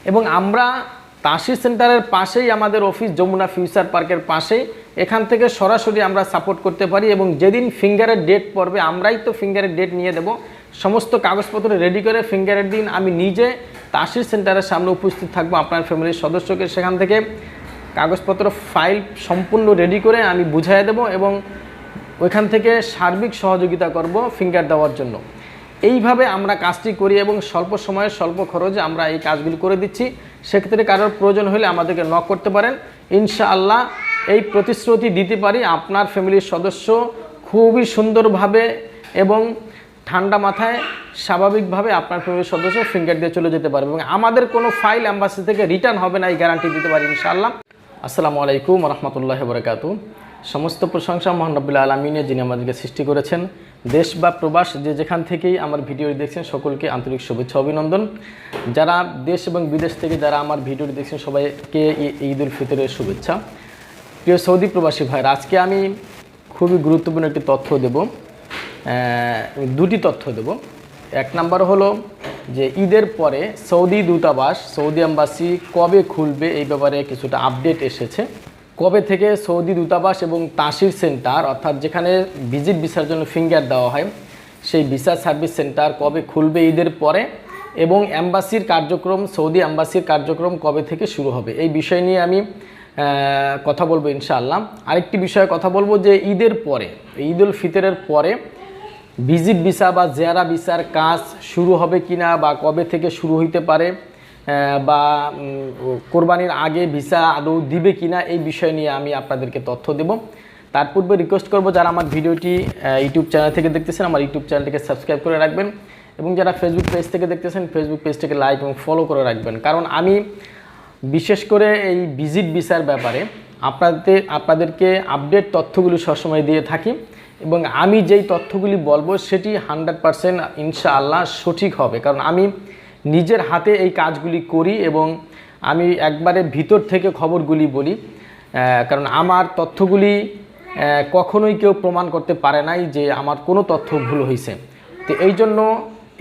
এবং আমরা তাসি সেন্টারের পাশেই আমাদের অফিস যমুনা ফিউচার পার্কের পাশেই। এখান থেকে সরাসরি আমরা সাপোর্ট করতে পারি এবং যেদিন ফিঙ্গারের ডেট পড়বে, আমরাই তো ফিঙ্গারের ডেট নিয়ে দেব। সমস্ত কাগজপত্র রেডি করে ফিঙ্গারের দিন আমি নিজে তাসির সেন্টারের সামনে উপস্থিত থাকব আপনার ফ্যামিলির সদস্যকে সেখান থেকে। কাগজপত্র, ফাইল সম্পূর্ণ রেডি করে আমি বুঝাই দেব এবং ওইখান থেকে সার্বিক সহযোগিতা করব ফিঙ্গার দেওয়ার জন্য। এইভাবে আমরা কাজটি করি এবং স্বল্প সময়ে, স্বল্প খরচে আমরা এই কাজগুলি করে দিচ্ছি। সেক্ষেত্রে কারোর প্রয়োজন হলে আমাদেরকে নক করতে পারেন। ইনশাআল্লাহ এই প্রতিশ্রুতি দিতে পারি আপনার ফ্যামিলির সদস্য খুবই সুন্দরভাবে এবং ঠান্ডা মাথায় স্বাভাবিকভাবে আপনার ফ্যামিলির সদস্য ফিঙ্গার দিয়ে চলে যেতে পারবে এবং আমাদের কোনো ফাইল অ্যাম্বাসি থেকে রিটার্ন হবে না, এই গ্যারান্টি দিতে পারি ইনশাআল্লাহ। আসসালামু আলাইকুম রহমতুল্লাহ বরকাত সমস্ত প্রশংসা মহানবুল্লাহ আলমিনে যিনি আমাদেরকে সৃষ্টি করেছেন। দেশ বা প্রবাস যে যেখান থেকেই আমার ভিডিও দেখছেন, সকলকে আন্তরিক শুভেচ্ছা, অভিনন্দন। যারা দেশ এবং বিদেশ থেকে যারা আমার ভিডিও দেখছেন, সবাইকে ঈদ উল ফিতরের শুভেচ্ছা। প্রিয় সৌদি প্রবাসী ভাইরা আজকে আমি খুবই গুরুত্বপূর্ণ একটি তথ্য দেব। দুটি তথ্য দেব। এক নাম্বার হলো যে ঈদের পরে সৌদি দূতাবাস, সৌদি আম্বাসি কবে খুলবে এই ব্যাপারে কিছুটা আপডেট এসেছে। কবে থেকে সৌদি দূতাবাস এবং তাসির সেন্টার, অর্থাৎ যেখানে ভিজিট ভিসার জন্য ফিঙ্গার দেওয়া হয়, সেই ভিসা সার্ভিস সেন্টার কবে খুলবে ঈদের পরে এবং অ্যাম্বাসির কার্যক্রম, সৌদি অ্যাম্বাসির কার্যক্রম কবে থেকে শুরু হবে? এই বিষয় নিয়ে আমি কথা বলব ইনশাআল্লাহ। আরেকটি বিষয়ে কথা বলব যে ঈদের পরে, ঈদ উল ফিতরের পরে ভিজিট ভিসা বা জেয়ারা ভিসার কাজ শুরু হবে কিনা বা কবে থেকে শুরু হইতে পারে বা কোরবানির আগে ভিসা আদৌ দিবে কিনা এই বিষয় নিয়ে আমি আপনাদেরকে তথ্য দেব। তার পূর্বে রিকোয়েস্ট করব যারা আমার ভিডিওটি ইউটিউব চ্যানেল থেকে দেখতেছেন, আমার ইউটিউব চ্যানেলটিকে সাবস্ক্রাইব করে রাখবেন এবং যারা ফেসবুক পেজ থেকে দেখতেছেন ফেসবুক পেজটাকে লাইক এবং ফলো করে রাখবেন। কারণ আমি বিশেষ করে এই ভিজিট ভিসার ব্যাপারে আপনাদের আপনাদেরকে আপডেট তথ্যগুলি সবসময় দিয়ে থাকি এবং আমি যেই তথ্যগুলি বলব সেটি হান্ড্রেড পারসেন্ট ইনশাআল্লাহ সঠিক হবে। কারণ আমি নিজের হাতে এই কাজগুলি করি এবং আমি একবারে ভিতর থেকে খবরগুলি বলি কারণ আমার তথ্যগুলি কখনোই কেউ প্রমাণ করতে পারে নাই যে আমার কোনো তথ্য ভুল হয়েছে তো এই জন্য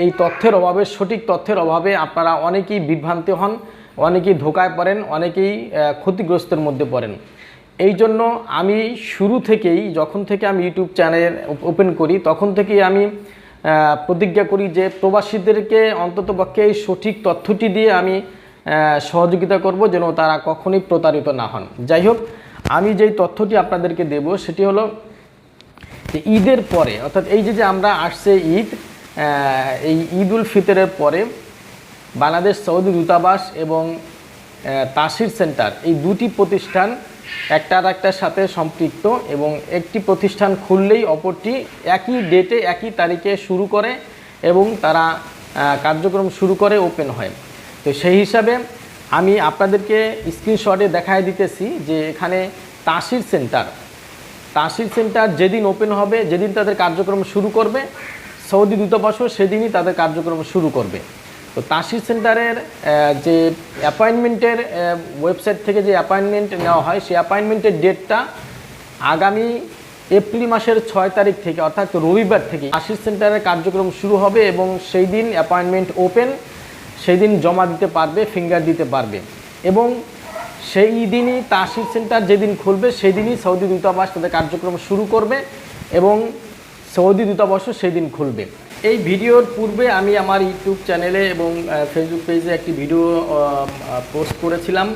এই তথ্যের অভাবে, সঠিক তথ্যের অভাবে আপনারা অনেকেই বিভ্রান্তি হন, অনেকেই ধোকায় পড়েন, অনেকেই ক্ষতিগ্রস্তের মধ্যে পড়েন। এই জন্য আমি শুরু থেকেই, যখন থেকে আমি ইউটিউব চ্যানেল ওপেন করি, তখন থেকেই আমি প্রতিজ্ঞা করি যে প্রবাসীদেরকে অন্তত পক্ষে এই সঠিক তথ্যটি দিয়ে আমি সহযোগিতা করব যেন তারা কখনোই প্রতারিত না হন। যাই হোক, আমি যেই তথ্যটি আপনাদেরকে দেব সেটি হলো যে ঈদের পরে, অর্থাৎ এই যে যে আমরা আসছে ঈদ এই ঈদ উল ফিতরের পরে বাংলাদেশ সৌদি দূতাবাস এবং তাসির সেন্টার এই দুটি প্রতিষ্ঠান একটার একটার সাথে সম্পৃক্ত এবং একটি প্রতিষ্ঠান খুললেই অপরটি একই ডেটে একই তারিখে শুরু করে এবং তারা কার্যক্রম শুরু করে ওপেন হয়। তো সেই হিসাবে আমি আপনাদেরকে স্ক্রিনশটে দেখায় দিতেছি যে এখানে তাসির সেন্টার তাসির সেন্টার যেদিন ওপেন হবে, যেদিন তাদের কার্যক্রম শুরু করবে, সৌদি দূতাবাসও সেদিনই তাদের কার্যক্রম শুরু করবে। তো তাসির সেন্টারের যে অ্যাপয়েন্টমেন্টের ওয়েবসাইট থেকে যে অ্যাপয়েন্টমেন্ট নেওয়া হয়, সেই অ্যাপয়েন্টমেন্টের ডেটটা আগামী এপ্রিল মাসের ছয় তারিখ থেকে, অর্থাৎ রবিবার থেকে তাসির সেন্টারের কার্যক্রম শুরু হবে এবং সেই দিন অ্যাপয়েন্টমেন্ট ওপেন, সেই দিন জমা দিতে পারবে, ফিঙ্গার দিতে পারবে। এবং সেই দিনই তাসির সেন্টার যেদিন খুলবে সেই দিনই সৌদি দূতাবাস তাদের কার্যক্রম শুরু করবে এবং সৌদি দূতাবাসও সেই দিন খুলবে। এই ভিডিওর পূর্বে আমি আমার ইউটিউব চ্যানেলে এবং ফেসবুক পেজে একটি ভিডিও পোস্ট করেছিলাম।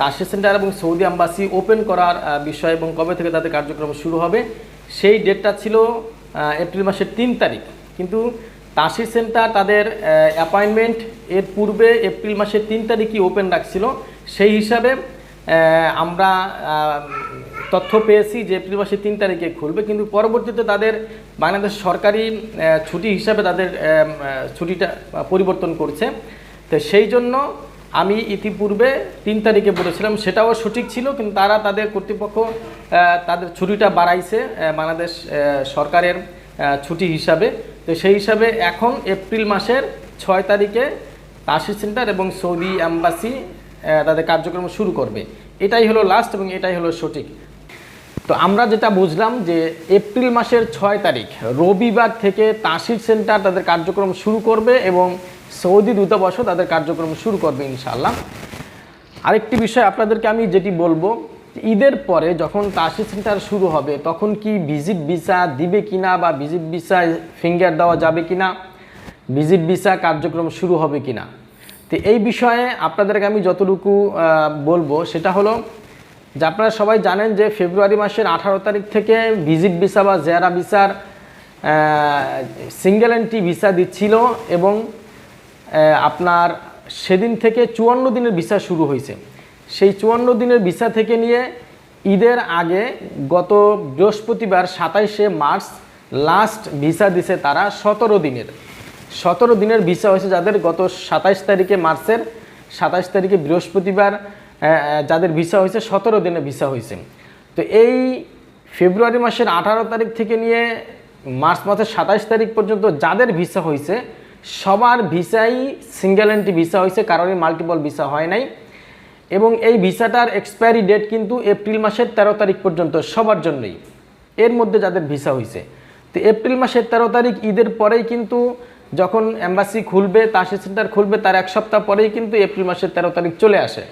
তাসির সেন্টার এবং সৌদি আম্বাসি ওপেন করার বিষয় এবং কবে থেকে তাদের কার্যক্রম শুরু হবে, সেই ডেটটা ছিল এপ্রিল মাসের তিন তারিখ। কিন্তু তাসির সেন্টার তাদের অ্যাপয়েন্টমেন্ট এর পূর্বে এপ্রিল মাসের তিন তারিখই ওপেন রাখছিল। সেই হিসাবে আমরা তথ্য পেয়েছি যে এপ্রিল মাসের তিন তারিখে খুলবে, কিন্তু পরবর্তীতে তাদের বাংলাদেশ সরকারি ছুটি হিসাবে তাদের ছুটিটা পরিবর্তন করছে। তো সেই জন্য আমি ইতিপূর্বে তিন তারিখে বলেছিলাম, সেটাও সঠিক ছিল, কিন্তু তারা তাদের কর্তৃপক্ষ তাদের ছুটিটা বাড়াইছে বাংলাদেশ সরকারের ছুটি হিসাবে। তো সেই হিসাবে এখন এপ্রিল মাসের ছয় তারিখে তাসির সেন্টার এবং সৌদি অ্যাম্বাসি তাদের কার্যক্রম শুরু করবে। এটাই হলো লাস্ট এবং এটাই হলো সঠিক। তো আমরা যেটা বুঝলাম যে এপ্রিল মাসের ছয় তারিখ, রবিবার থেকে তাসির সেন্টার তাদের কার্যক্রম শুরু করবে এবং সৌদি দূতাবাসও তাদের কার্যক্রম শুরু করবে ইনশাআল্লাহ। আরেকটি বিষয় আপনাদেরকে আমি যেটি বলব, ঈদের পরে যখন তাসি সেন্টার শুরু হবে, তখন কি ভিজিট ভিসা দিবে কিনা বা ভিজিট ভিসা ফিঙ্গার দেওয়া যাবে কিনা, ভিজিট ভিসা কার্যক্রম শুরু হবে কিনা? তো এই বিষয়ে আপনাদেরকে আমি যতটুকু বলব সেটা হলো যে আপনারা সবাই জানেন যে ফেব্রুয়ারি মাসের আঠারো তারিখ থেকে ভিজিট ভিসা বা জেয়ারা ভিসার সিঙ্গেল এন্ট্রি ভিসা দিচ্ছিল এবং আপনার সেদিন থেকে চুয়ান্ন দিনের ভিসা শুরু হয়েছে। সেই চুয়ান্ন দিনের ভিসা থেকে নিয়ে ঈদের আগে গত বৃহস্পতিবার সাতাইশে মার্চ লাস্ট ভিসা দিছে তারা সতেরো দিনের। সতেরো দিনের ভিসা হয়েছে যাদের গত সাতাইশ তারিখে মার্চের সাতাইশ তারিখে বৃহস্পতিবার যাদের ভিসা হয়েছে, সতেরো দিনে ভিসা হয়েছে। তো এই ফেব্রুয়ারি মাসের আঠারো তারিখ থেকে নিয়ে মার্চ মাসের সাতাইশ তারিখ পর্যন্ত যাদের ভিসা হয়েছে, সবার ভিসাই সিঙ্গেল এন্ট্রি ভিসা হয়েছে কারোরই মাল্টিপল ভিসা হয় নাই। এবং এই ভিসাটার এক্সপায়ারি ডেট কিন্তু এপ্রিল মাসের তেরো তারিখ পর্যন্ত সবার জন্যই। এর মধ্যে যাদের ভিসা হয়েছে। তো এপ্রিল মাসের তেরো তারিখ ঈদের পরেই কিন্তু যখন এম্বাসি খুলবে তাসি সেন্টার খুলবে, তার এক সপ্তাহ পরেই কিন্তু এপ্রিল মাসের তেরো তারিখ চলে আসে।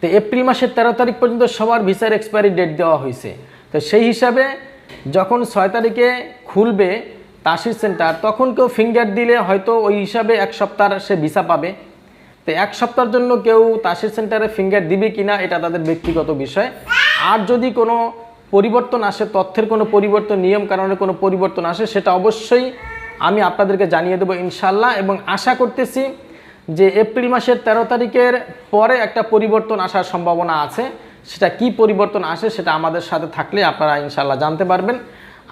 তো এপ্রিল মাসের তেরো তারিখ পর্যন্ত সবার ভিসার এক্সপায়ারি ডেট দেওয়া হয়েছে। তো সেই হিসাবে যখন ছয় তারিখে খুলবে তাসির সেন্টার তখন কেউ ফিঙ্গার দিলে হয়তো ওই হিসাবে এক সপ্তাহ সে ভিসা পাবে। তো এক সপ্তাহের জন্য কেউ তাসির সেন্টারে ফিঙ্গার দিবে কি না এটা তাদের ব্যক্তিগত বিষয়। আর যদি কোনো পরিবর্তন আসে, তথ্যের কোনো পরিবর্তন, নিয়ম কারণে কোনো পরিবর্তন আসে, সেটা অবশ্যই আমি আপনাদেরকে জানিয়ে দেবো ইনশাল্লাহ এবং আশা করতেছি যে এপ্রিল মাসের তেরো তারিখের পরে একটা পরিবর্তন আসার সম্ভাবনা আছে। সেটা কি পরিবর্তন আসে সেটা আমাদের সাথে থাকলে আপনারা ইনশাল্লাহ জানতে পারবেন।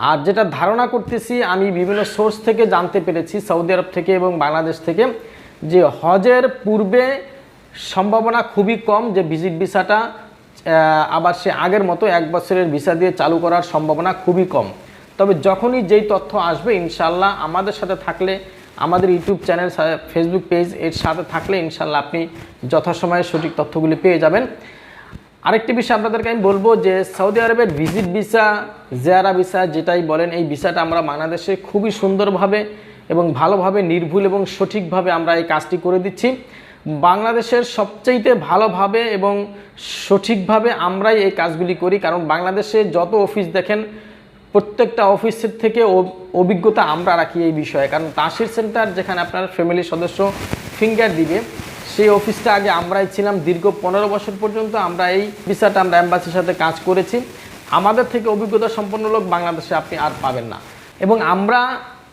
আর যেটা ধারণা করতেছি, আমি বিভিন্ন সোর্স থেকে জানতে পেরেছি, সৌদি আরব থেকে এবং বাংলাদেশ থেকে, যে হজের পূর্বে সম্ভাবনা খুবই কম যে ভিজিট ভিসাটা আবার সে আগের মতো এক বছরের ভিসা দিয়ে চালু করার সম্ভাবনা খুবই কম। তবে যখনই যেই তথ্য আসবে ইনশাল্লাহ আমাদের সাথে থাকলে আমাদের ইউটিউব চ্যানেল ফেসবুক পেজ এর সাথে থাকলে ইনশাল্লাহ আপনি যথাসময়ে সঠিক তথ্যগুলি পেয়ে যাবেন। আরেকটি বিষয় আপনাদেরকে আমি বলব যে সৌদি আরবের ভিজিট ভিসা জেয়ারা ভিসা যেটাই বলেন, এই ভিসাটা আমরা বাংলাদেশে খুবই সুন্দরভাবে এবং ভালোভাবে, নির্ভুল এবং সঠিকভাবে আমরা এই কাজটি করে দিচ্ছি। বাংলাদেশের সবচাইতে ভালোভাবে এবং সঠিকভাবে আমরাই এই কাজগুলি করি, কারণ বাংলাদেশে যত অফিস দেখেন প্রত্যেকটা অফিসের থেকে অভিজ্ঞতা আমরা রাখি এই বিষয়ে। কারণ তাসির সেন্টার যেখানে আপনার ফ্যামিলির সদস্য ফিঙ্গার দিবে, সেই অফিসটা আগে আমরাই ছিলাম। দীর্ঘ পনেরো বছর পর্যন্ত আমরা এই ভিসাটা, আমরা অ্যাম্বাসির সাথে কাজ করেছি। আমাদের থেকে অভিজ্ঞতা সম্পন্ন লোক বাংলাদেশে আপনি আর পাবেন না। এবং আমরা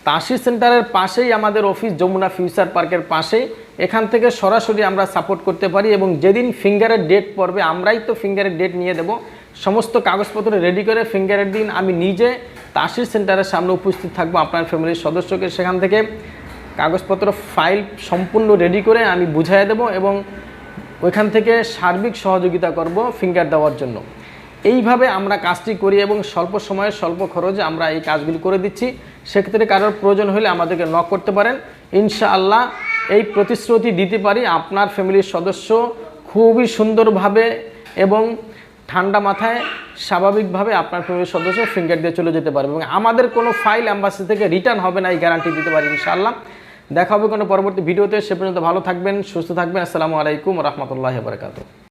তাসির সেন্টারের পাশেই আমাদের অফিস, যমুনা ফিউচার পার্কের পাশেই। এখান থেকে সরাসরি আমরা সাপোর্ট করতে পারি এবং যেদিন ফিঙ্গারের ডেট পড়বে, আমরাই তো ফিঙ্গারের ডেট নিয়ে দেব। সমস্ত কাগজপত্র রেডি করে ফিঙ্গারের দিন। আমি নিজে তাসির সেন্টারের সামনে উপস্থিত থাকব আপনার ফ্যামিলির সদস্যকে। সেখান থেকে কাগজপত্র ফাইল সম্পূর্ণ রেডি করে আমি বুঝাই দেব এবং ওইখান থেকে সার্বিক সহযোগিতা করব ফিঙ্গার দেওয়ার জন্য। এইভাবে আমরা কাজটি করি এবং স্বল্প সময়ে, স্বল্প খরচে আমরা এই কাজগুলি করে দিচ্ছি। সেক্ষেত্রে কারোর প্রয়োজন হলে আমাদেরকে নক করতে পারেন। ইনশাআল্লাহ এই প্রতিশ্রুতি দিতে পারি। আপনার ফ্যামিলির সদস্য খুবই সুন্দরভাবে এবং ঠান্ডা মাথায় স্বাভাবিকভাবে আপনার ফ্যামিলির সদস্য ফিঙ্গার দিয়ে চলে যেতে পারবে এবং আমাদের কোনো ফাইল অ্যাম্বাসি থেকে রিটার্ন হবে না, এই গ্যারান্টি দিতে পারি ইনশাআল্লাহ। দেখা হবে কোনো পরবর্তী ভিডিওতে সে পর্যন্ত ভালো থাকবেন, সুস্থ থাকবেন, আসসালামু আলাইকুম রহমতুল্লাহ বারকাতু